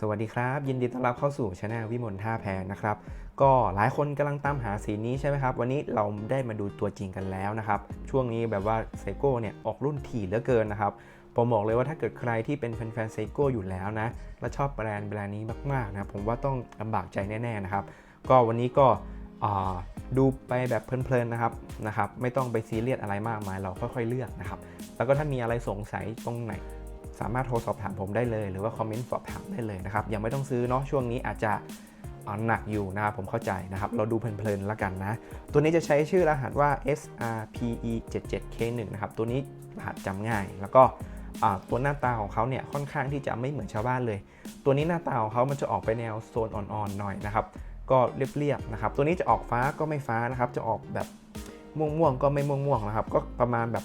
สวัสดีครับ ยินดีต้อนรับเข้าสู่ช anel วิมลท่าแพนะครับ ก็หลายคนกำลังตามหาสีนี้ใช่ไหมครับ วันนี้เราได้มาดูตัวจริงกันแล้วนะครับ ช่วงนี้แบบว่าไซโก้เนี่ยออกรุ่นถี่เหลือเกินนะครับ ผมบอกเลยว่าถ้าเกิดใครที่เป็นแฟนๆไซโก้อยู่แล้วนะ และชอบแบรนด์แบรนด์นี้มากๆนะ ผมว่าต้องลำบากใจแน่ๆนะครับ ก็วันนี้ก็ดูไปแบบเพลินๆนะครับนะครับ ไม่ต้องไปซีเรียสอะไรมากมาย เราค่อยๆเลือกนะครับ แล้วก็ถ้ามีอะไรสงสัยตรงไหน สามารถโทรสอบถามผมได้เลย หรือว่าคอมเมนต์สอบถามได้เลยนะครับยังไม่ต้องซื้อเนาะช่วงนี้อาจจะอ่าหนักอยู่นะครับผมเข้าใจนะครับ เราดูเพลินๆแล้วกันนะ ตัวนี้จะใช้ชื่อรหัสว่า SRPE 77 K1 นะครับ ตัวนี้รหัสจำง่าย แล้วก็ตัวหน้าตาของเขาเนี่ยค่อนข้างที่จะไม่เหมือนชาวบ้านเลย ตัวนี้หน้าตาของเขามันจะออกไปแนวโซนอ่อนๆหน่อยนะครับ ก็เรียบๆนะครับ ตัวนี้จะออกฟ้าก็ไม่ฟ้านะครับ จะออกแบบม่วงๆก็ไม่ม่วงๆนะครับ ก็ประมาณแบบ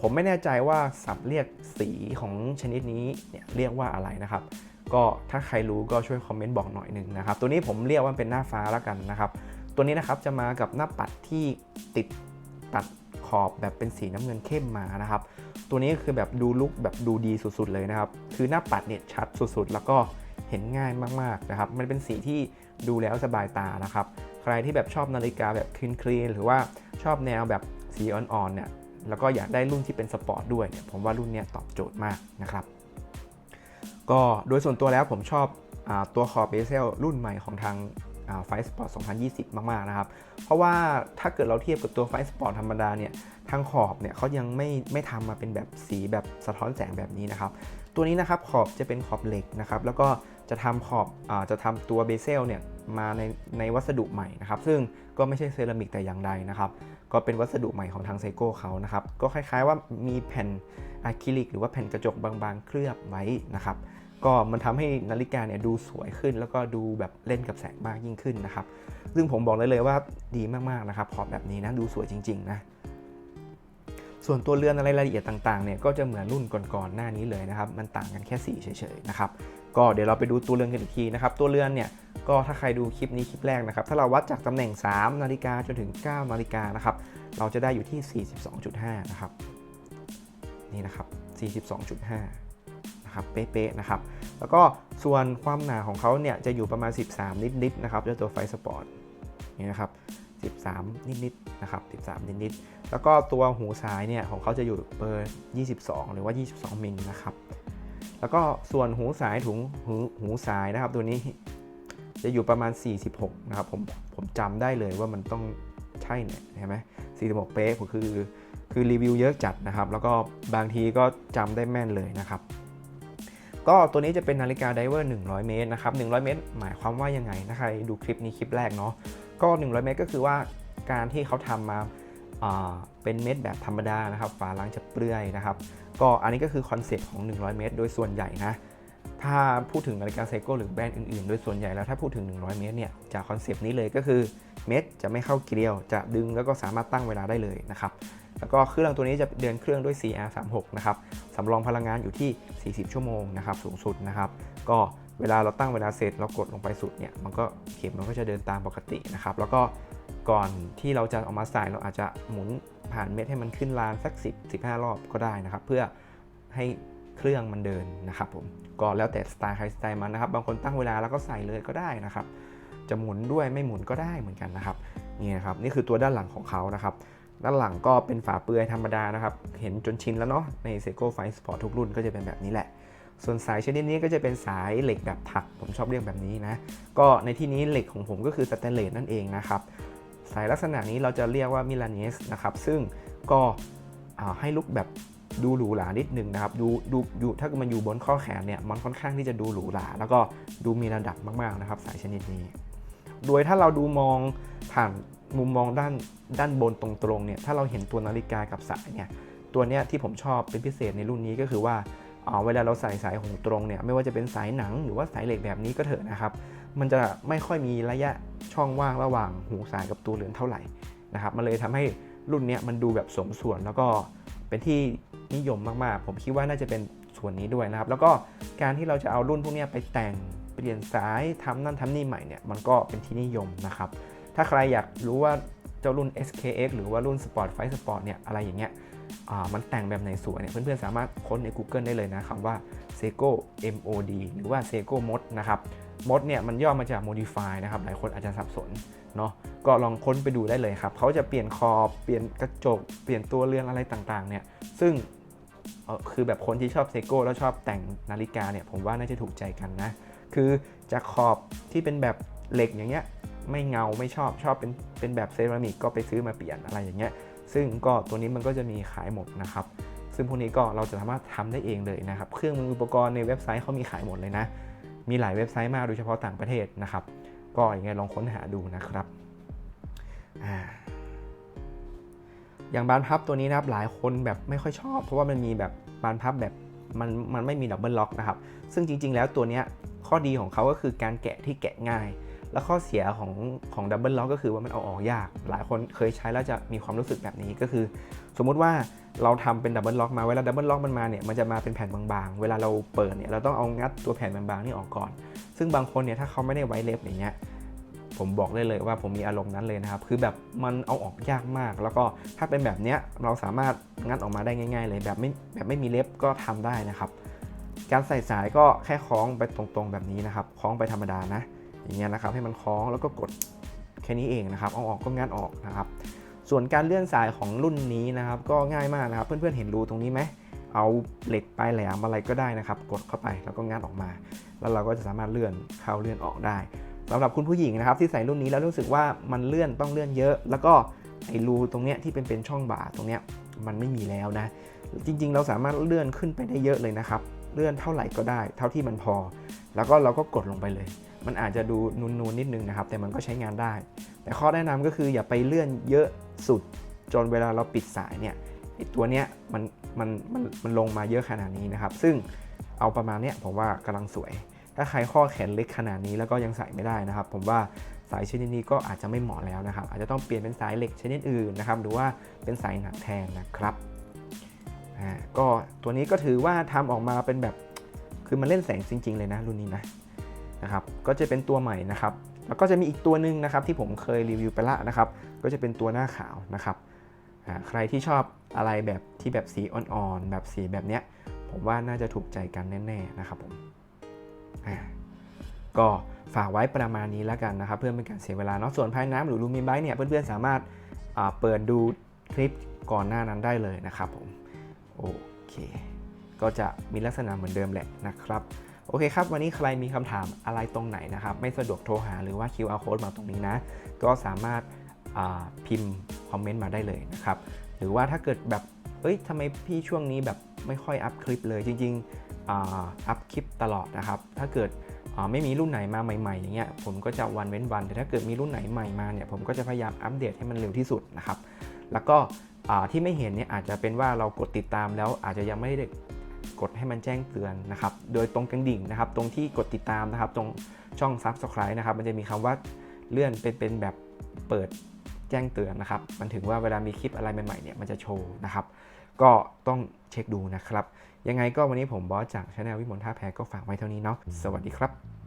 ผมไม่แน่ใจว่าศัพท์เรียกสีของชนิดนี้เนี่ยเรียกว่าอะไรนะครับ ก็ถ้าใครรู้ก็ช่วยคอมเมนต์บอกหน่อยหนึ่งนะครับ ตัวนี้ผมเรียกว่าเป็นหน้าฟ้าแล้วกันนะครับ ตัวนี้นะครับจะมากับหน้าปัดที่ติดตัดขอบแบบเป็นสีน้ำเงินเข้มมานะครับ ตัวนี้คือแบบดูลุกแบบดูดีสุดๆเลยนะครับ คือหน้าปัดเนี่ยชัดสุดๆ แล้วก็เห็นง่ายมากๆนะครับ มันเป็นสีที่ดูแล้วสบายตานะครับ ใครที่แบบชอบนาฬิกาแบบคลีนๆหรือว่าชอบแนวแบบสีอ่อนๆเนี่ย แล้วก็อยากได้รุ่นที่เป็นสปอร์ตด้วยเนี่ยผมว่ารุ่นนี้ตอบโจทย์มากนะครับ ก็โดยส่วนตัวแล้วผมชอบอตัวคอเบเซลรุ่นใหม่ของทางไฟสปอร์ต 2020 มาก ๆ นะครับ เพราะว่าถ้าเกิดเราเทียบกับตัวไฟสปอร์ตธรรมดาเนี่ยทางขอบเนี่ยเขายังไม่ไม่ทำมาเป็นแบบสีแบบสะท้อนแสงแบบนี้นะครับ ตัวนี้นะครับขอบจะเป็นขอบเหล็กนะครับ แล้วก็จะทำขอบอจะทำตัวเบเซลเนี่ยมาในในวัสดุใหม่นะครับ ซึ่ง ก็ไม่ใช่เซรามิกแต่อย่างใดนะครับ ก็เป็นวัสดุใหม่ของทางไซโก้เขานะครับ ก็คล้ายๆว่ามีแผ่นอะคริลิกหรือว่าแผ่นกระจกบางๆ เคลือบไว้นะครับ ก็มันทำให้นาฬิกาเนี่ยดูสวยขึ้น แล้วก็ดูแบบเล่นกับแสงมากยิ่งขึ้นนะครับ ซึ่งผมบอกเลยเลยว่าดีมากๆนะครับขอบแบบนี้นะดูสวยจริง ๆ นะส่วนตัวเรือนอะไรรายละเอียดต่างๆเนี่ยก็จะเหมือนรุ่นก่อนๆหน้านี้เลยนะครับ มันต่างกันแค่สีเฉยๆนะครับ ก็เดี๋ยวเราไปดูตัวเรือนกันอีกทีนะครับตัวเรือนเนี่ยก็ถ้าใครดูคลิปนี้คลิปแรกนะครับถ้าเราวัดจากตำแหน่ง 3 นาฬิกาจนถึง 9 นาฬิกานะครับเราจะได้อยู่ที่ 42.5 นะครับนี่นะครับ 42.5 นะครับเป๊ะๆนะครับแล้วก็ส่วนความหนาของเขาเนี่ยจะอยู่ประมาณ 13 นิดๆนะครับเจ้าตัวไฟสปอร์ตนี่นะครับ13 นิดๆนะครับ13 นิดๆแล้วก็ตัวหูซ้ายเนี่ยของเขาจะอยู่เบอร์ 22 หรือว่า 22 มิลนะครับ แล้วก็ส่วนหูสายถุงหูหูสายนะครับ ตัวนี้จะอยู่ประมาณ 46 นะครับ ผมผมจำได้เลยว่ามันต้องใช่เนี่ยเห็นไหม46 เป๊ะผมคือคือรีวิวเยอะจัดนะครับ แล้วก็บางทีก็จำได้แม่นเลยนะครับ ก็ตัวนี้จะเป็นนาฬิกาไดเวอร์ 100 เมตรนะครับ 100 เมตร หมายความว่ายังไงถ้าใครดูคลิปนี้คลิปแรกเนาะก็ 100 เมตรก็คือว่าการที่เขาทำมาอ่า เป็นเม็ดแบบธรรมดานะครับฝาล้างจะเปลื้อยนะครับ ก็อันนี้ก็คือคอนเซ็ปต์ของ 100 เมตร โดยส่วนใหญ่นะถ้าพูดถึงนาฬิกาไซโก้หรือแบรนด์อื่นๆ โดยส่วนใหญ่แล้วถ้าพูดถึง 100 เมตรเนี่ยจากคอนเซปต์นี้เลยก็คือเม็ดจะไม่เข้าเกลียว จะดึงแล้วก็สามารถตั้งเวลาได้เลยนะครับ แล้วก็เครื่องตัวนี้จะเดินเครื่องด้วย CR36 นะครับสำรองพลังงานอยู่ที่ 40 ชั่วโมงนะครับสูงสุดนะครับ ก็เวลาเราตั้งเวลาเสร็จเรากดลงไปสุดเนี่ยมันก็เข็มมันก็จะเดินตามปกตินะครับ แล้วก็ ก่อนที่เราจะเออกมาใส่เราอาจจะหมุนผ่านเม็ดให้มันขึ้นลานสัก 10 15 รอบก็ได้นะครับ เพื่อให้เครื่องมันเดินนะครับผมก็แล้วแต่สไตล์ใครสไตล์มันนะครับ บางคนตั้งเวลาแล้วก็ใส่เลยก็ได้นะครับ จะหมุนด้วยไม่หมุนก็ได้เหมือนกันนะครับนี่นะครับนี่คือตัวด้านหลังของเขานะครับ ด้านหลังก็เป็นฝาเปลือยธรรมดานะครับ เห็นจนชินแล้วเนาะใน s e g o f i g h Sport ทุกรุ่นก็จะเป็นแบบนี้แหละ ส่วนสายชนิดนี้ก็จะเป็นสายเหล็กแบบถัก ผมชอบเรียกแบบนี้นะ ก็ในที่นี้เหล็กของผมก็คือสแตนเลสนั่นเองนะครับ สายลักษณะนี้เราจะเรียกว่ามิลานเนสนะครับ ซึ่งก็ให้ลุกแบบดูหรูหรานิดหนึ่งนะครับ ดูดูดูถ้ามันอยู่บนข้อแขนเนี่ยมันค่อนข้างที่จะดูหรูหราแล้วก็ดูมีระดับมากๆนะครับ สายชนิดนี้ โดยถ้าเราดูมองผ่านมุมมองด้านด้านบนตรงๆเนี่ยถ้าเราเห็นตัวนาฬิกากับสายเนี่ยตัวเนี้ยที่ผมชอบเป็นพิเศษในรุ่นนี้ก็คือว่าอ่าเวลาเราใส่สายหูตรงเนี่ยไม่ว่าจะเป็นสายหนังหรือว่าสายเหล็กแบบนี้ก็เถอะนะครับ มันจะไม่ค่อยมีระยะช่องว่างระหว่างหูสายกับตัวเรือนเท่าไหร่นะครับมันเลยทำให้รุ่นเนี้ยมันดูแบบสมส่วนแล้วก็เป็นที่นิยมมากๆ ผมคิดว่าน่าจะเป็นส่วนนี้ด้วยนะครับ แล้วก็การที่เราจะเอารุ่นพวกนี้ไปแต่งเปลี่ยนสายทำนั่นทำนี่ใหม่เนี่ยมันก็เป็นที่นิยมนะครับ ถ้าใครอยากรู้ว่าเจ้ารุ่น SKX หรือว่ารุ่น Sport Fight Sport เนี่ยอะไรอย่างเงี้ย มันแต่งแบบไหนสวยเนี่ยเพื่อนๆสามารถค้นใน Google ได้เลยนะคำว่า Seiko MOD หรือว่า Seiko Mod นะครับ Mod เนี่ยมันย่อมาจาก Modify นะครับหลายคนอาจจะสับสนเนาะก็ลองค้นไปดูได้เลยครับเขาจะเปลี่ยนขอบเปลี่ยนกระจก เปลี่ยนตัวเรือนอะไรต่างๆเนี่ยซึ่งคือแบบคนที่ชอบเซโก้แล้วชอบแต่งนาฬิกาเนี่ยผมว่าน่าจะถูกใจกันนะ คือจากขอบที่เป็นแบบเหล็กอย่างเงี้ยไม่เงาไม่ชอบชอบเป็นเป็นแบบเซรามิกก็ไปซื้อมาเปลี่ยนอะไรอย่างเงี้ย ซึ่งก็ตัวนี้มันก็จะมีขายหมดนะครับ ซึ่งพวกนี้ก็เราจะสามารถทำได้เองเลยนะครับ เครื่องมืออุปกรณ์ในเว็บไซต์เขามีขายหมดเลยนะ มีหลายเว็บไซต์มากโดยเฉพาะต่างประเทศนะครับ ก็ยังไงลองค้นหาดูนะครับอย่างบานพับตัวนี้นะครับหลายคนแบบไม่ค่อยชอบ เพราะว่ามันมีแบบบานพับแบบมันมันไม่มีดับเบิลล็อกนะครับ ซึ่งจริง ๆ แล้วตัวนี้ข้อดีของเขาก็คือการแกะที่แกะง่าย แล้วข้อเสียของของดับเบิลล็อกก็คือว่ามันเอาออกยาก หลายคนเคยใช้แล้วจะมีความรู้สึกแบบนี้ก็คือ สมมุติว่าเราทำเป็นดับเบิลล็อกมาเวลาดับเบิลล็อกมันมาเนี่ยมันจะมาเป็นแผ่นบางๆ เวลาเราเปิดเนี่ยเราต้องเอางัดตัวแผ่นบางๆนี่ออกก่อน ซึ่งบางคนเนี่ยถ้าเขาไม่ได้ไว้เล็บอย่างเงี้ยผมบอกได้เลยว่าผมมีอารมณ์นั้นเลยนะครับ คือแบบมันเอาออกยากมาก แล้วก็ถ้าเป็นแบบเนี้ยเราสามารถงัดออกมาได้ง่าย ๆ เลยแบบไม่แบบไม่มีเล็บก็ทำได้นะครับ การใส่สายก็แค่คล้องไปตรงๆแบบนี้นะครับคล้องไปธรรมดานะ อย่างเงี้ยนะครับให้มันคล้องแล้วก็กดแค่นี้เองนะครับเอาออกก็งัดออกนะครับ ส่วนการเลื่อนสายของรุ่นนี้นะครับ ก็ง่ายมากนะครับ เพื่อนๆเห็นรูตรงนี้ไหมเอาเหล็กปลายแหลมอะไรก็ได้นะครับ กดเข้าไปแล้วก็งัดออกมา แล้วเราก็จะสามารถเลื่อนเข้าเลื่อนออกได้สำหรับคุณผู้หญิงนะครับ ที่ใส่รุ่นนี้แล้วรู้สึกว่ามันเลื่อนต้องเลื่อนเยอะ แล้วก็ไอ้รูตรงเนี้ยที่เป็นเป็นช่องบ่าตรงเนี้ยมันไม่มีแล้วนะ จริง ๆ เราสามารถเลื่อนขึ้นไปได้เยอะเลยนะครับ เลื่อนเท่าไหร่ก็ได้ เท่าที่มันพอ แล้วก็เราก็กดลงไปเลย มันอาจจะดูนูนๆนิดนึงนะครับ แต่มันก็ใช้งานได้ แต่ข้อแนะนำก็คืออย่าไปเลื่อนเยอะสุด จนเวลาเราปิดสายเนี่ยไอตัวเนี้ยมันมันมันมันลงมาเยอะขนาดนี้นะครับ ซึ่งเอาประมาณเนี้ยผมว่ากำลังสวย ถ้าใครข้อแขนเล็กขนาดนี้แล้วก็ยังใส่ไม่ได้นะครับ ผมว่าสายชนิดนี้ก็อาจจะไม่เหมาะแล้วนะครับ อาจจะต้องเปลี่ยนเป็นสายเหล็กชนิดอื่นนะครับ หรือว่าเป็นสายหนังแทนนะครับก็ตัวนี้ก็ถือว่าทำออกมาเป็นแบบคือมันเล่นแสงจริง ๆ เลยนะรุ่นนี้นะ นะครับก็จะเป็นตัวใหม่นะครับแล้วก็จะมีอีกตัวหนึ่งนะครับที่ผมเคยรีวิวไปละนะครับก็จะเป็นตัวหน้าขาวนะครับใครที่ชอบอะไรแบบที่แบบสีอ่อนๆแบบสีแบบเนี้ยผมว่าน่าจะถูกใจกันแน่ๆนะครับผมก็ฝากไว้ประมาณนี้แล้วกันนะครับ เพื่อเป็นการเสียเวลาเนาะส่วนภายน้ำหรือลูมิไบเนี่ยเพื่อนๆสามารถเปิดดูคลิปก่อนหน้านั้นได้เลยนะครับผมโอเค ก็จะมีลักษณะเหมือนเดิมแหละนะครับ โอเคครับ วันนี้ใครมีคำถามอะไรตรงไหนนะครับ ไม่สะดวกโทรหาหรือว่า QR code มาตรงนี้นะ ก็สามารถพิมพ์คอมเมนต์มาได้เลยนะครับ หรือว่าถ้าเกิดแบบเอ้ยทำไมพี่ช่วงนี้แบบไม่ค่อยอัพคลิปเลยจริงๆอัพคลิปตลอดนะครับ ถ้าเกิดไม่มีรุ่นไหนมาใหม่ๆอย่างเงี้ยผมก็จะวันเว้นวัน แต่ถ้าเกิดมีรุ่นไหนใหม่มาเนี่ยผมก็จะพยายามอัปเดตให้มันเร็วที่สุดนะครับ แล้วก็ที่ไม่เห็นเนี่ยอาจจะเป็นว่าเรากดติดตามแล้วอาจจะยังไม่ได้ กดให้มันแจ้งเตือนนะครับ โดยตรงกระดิ่งนะครับ ตรงที่กดติดตามนะครับ ตรงช่อง Subscribe นะครับ มันจะมีคำว่าเลื่อนเป็นเป็นแบบเปิดแจ้งเตือนนะครับ มันถึงว่าเวลามีคลิปอะไรใหม่ๆเนี่ยมันจะโชว์นะครับ ก็ต้องเช็คดูนะครับ ยังไงก็วันนี้ผมบอสจากช anel วิมลท่าแพก็ฝากไว้เท่านี้เนาะ สวัสดีครับ